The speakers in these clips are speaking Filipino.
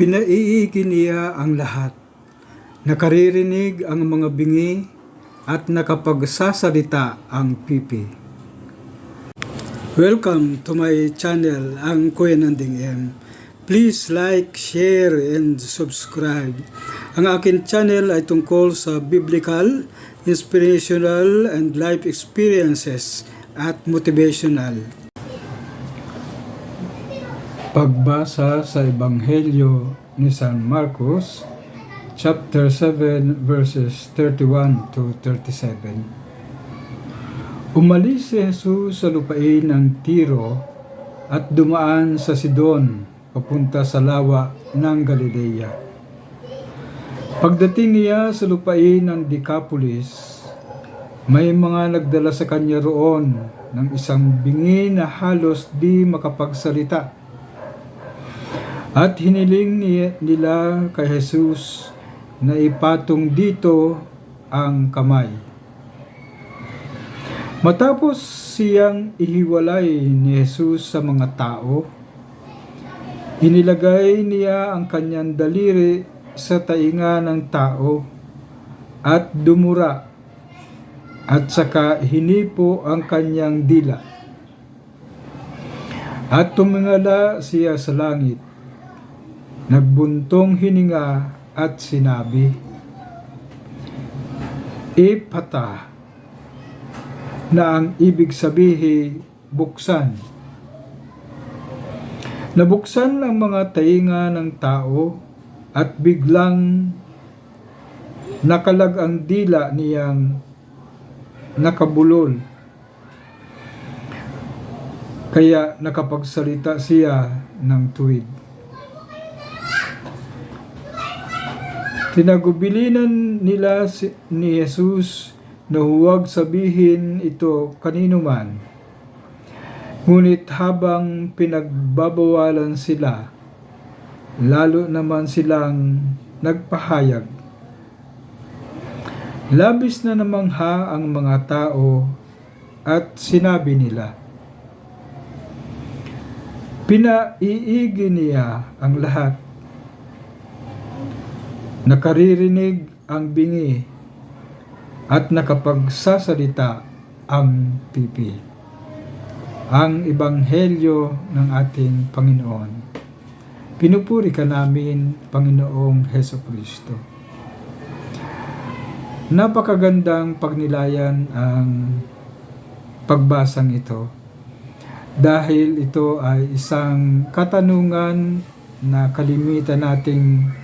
Pinaiigin niya ang lahat. Nakaririnig ang mga bingi at nakapagsasalita ang pipi. Welcome to my channel, ang Kuya Nanding M. Please like, share, and subscribe. Ang akin channel ay tungkol sa biblical, inspirational, and life experiences at motivational. Pagbasa sa Ebanghelyo ni San Marcos, chapter 7, verses 31 to 37. Umalis si Jesus sa lupain ng Tiro at dumaan sa Sidon papunta sa lawa ng Galilea. Pagdating niya sa lupain ng Decapolis, may mga nagdala sa kanya roon ng isang bingi na halos di makapagsalita. At hiniling ni- nila kay Jesus na ipatong dito ang kamay. Matapos siyang ihiwalay ni Jesus sa mga tao, inilagay niya ang kanyang daliri sa tainga ng tao at dumura at saka hinipo ang kanyang dila. At tumingala siya sa langit, nagbuntong hininga at sinabi, Ipata, na ang ibig sabihin buksan. Nabuksan ang mga tainga ng tao at biglang nakalag ang dila niyang nakabulol. Kaya nakapagsalita siya ng tuwid. Tinagubilinan nila si, ni Jesus na huwag sabihin ito kanino man. Ngunit habang pinagbabawalan sila, lalo naman silang nagpahayag. Labis na namangha ang mga tao at sinabi nila, Pinaiigi niya ang lahat. Nakaririnig ang bingi at nakapagsasalita ang pipi. Ang Ebanghelyo ng ating Panginoon. Pinupuri ka namin, Panginoong Heso Kristo. Napakagandang pagnilayan ang pagbasang ito dahil ito ay isang katanungan na kalimitan nating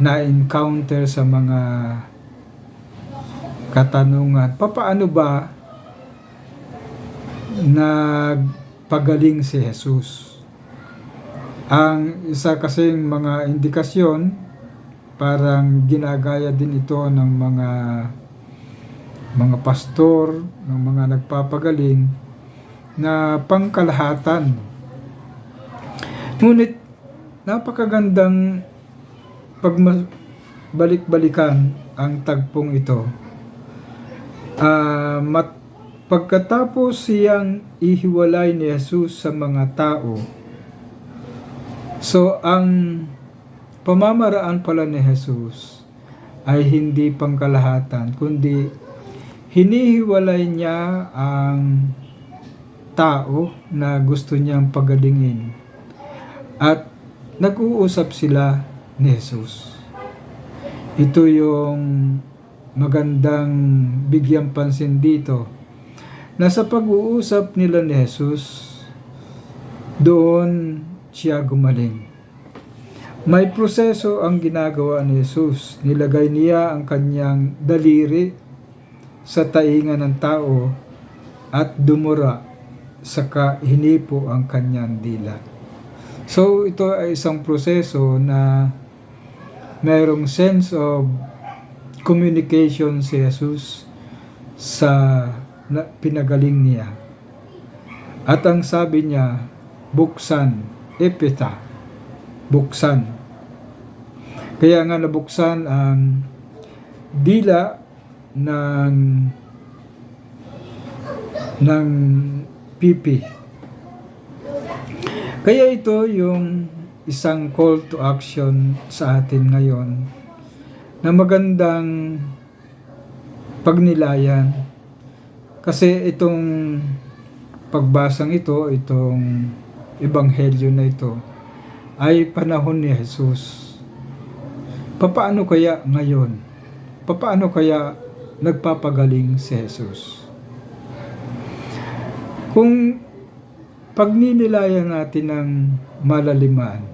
na-encounter sa mga katanungan. Papaano ba nagpagaling si Jesus? Ang isa kasing mga indikasyon, parang ginagaya din ito ng mga mga pastor, ng mga nagpapagaling na pangkalahatan. Ngunit napakagandang pagbalik-balikan ang tagpong ito. Ah, mat pagkatapos siyang ihiwalay ni Jesus sa mga tao, so ang pamamaraan pala ni Jesus ay hindi pangkalahatan, kundi hinihiwalay niya ang tao na gusto niyang pagalingin at nag-uusap sila ni Jesus. Ito yung magandang bigyan pansin dito na sa pag-uusap nila ni Jesus, doon siya gumaling. May proseso ang ginagawa ni Jesus. Nilagay niya ang kanyang daliri sa tainga ng tao at dumura saka hinipo ang kanyang dila. So ito ay isang proseso na mayroong sense of communication si Jesus sa na, pinagaling niya. At ang sabi niya, buksan, epita, buksan. Kaya nga nabuksan ang dila ng ng pipi. Kaya ito yung isang call to action sa atin ngayon na magandang pagnilayan. Kasi itong pagbasang ito, itong ebanghelyo na ito, ay panahon ni Jesus. Papaano kaya ngayon? Papaano kaya nagpapagaling si Jesus? Kung pagninilayan natin ng malaliman,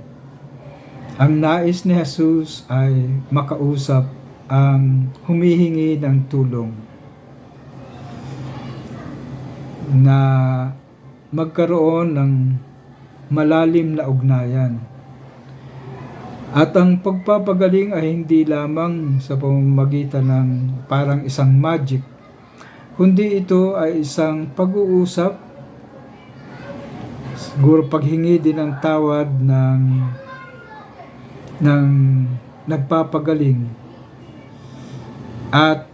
ang nais ni Jesus ay makausap ang humihingi ng tulong na magkaroon ng malalim na ugnayan. At ang pagpapagaling ay hindi lamang sa pamamagitan ng parang isang magic, kundi ito ay isang pag-uusap, siguro paghingi din ng tawad ng ng nagpapagaling at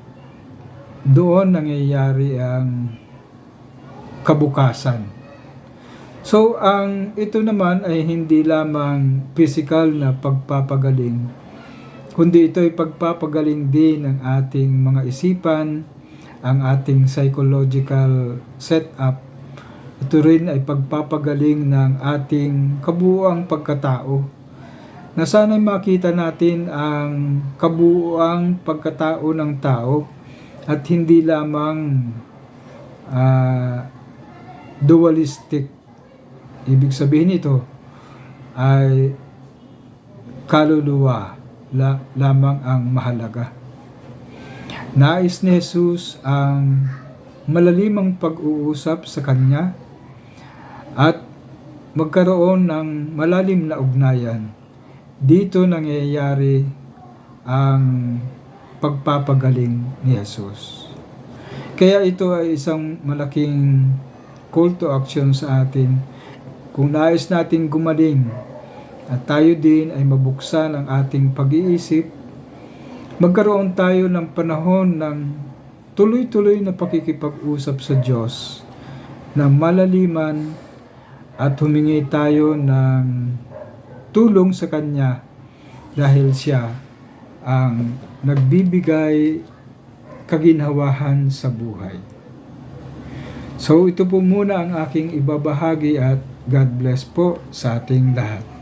doon nangyayari ang kabukasan. So, ang ito naman ay hindi lamang physical na pagpapagaling, kundi ito ay pagpapagaling din ng ating mga isipan, ang ating psychological setup. Ito rin ay pagpapagaling ng ating kabuuang pagkatao. Na sana'y makita natin ang kabuuang pagkatao ng tao at hindi lamang ah, dualistic. Ibig sabihin ito ay kaluluwa la, lamang ang mahalaga. Nais ni Jesus ang malalimang pag-uusap sa Kanya at magkaroon ng malalim na ugnayan. Dito nangyayari ang pagpapagaling ni Jesus. Kaya ito ay isang malaking call to action sa atin. Kung nais nating gumaling at tayo din ay mabuksan ang ating pag-iisip, magkaroon tayo ng panahon ng tuloy-tuloy na pakikipag-usap sa Diyos na malaliman at humingi tayo ng tulong sa Kanya dahil Siya ang nagbibigay kaginhawahan sa buhay. So ito po muna ang aking ibabahagi at God bless po sa ating lahat.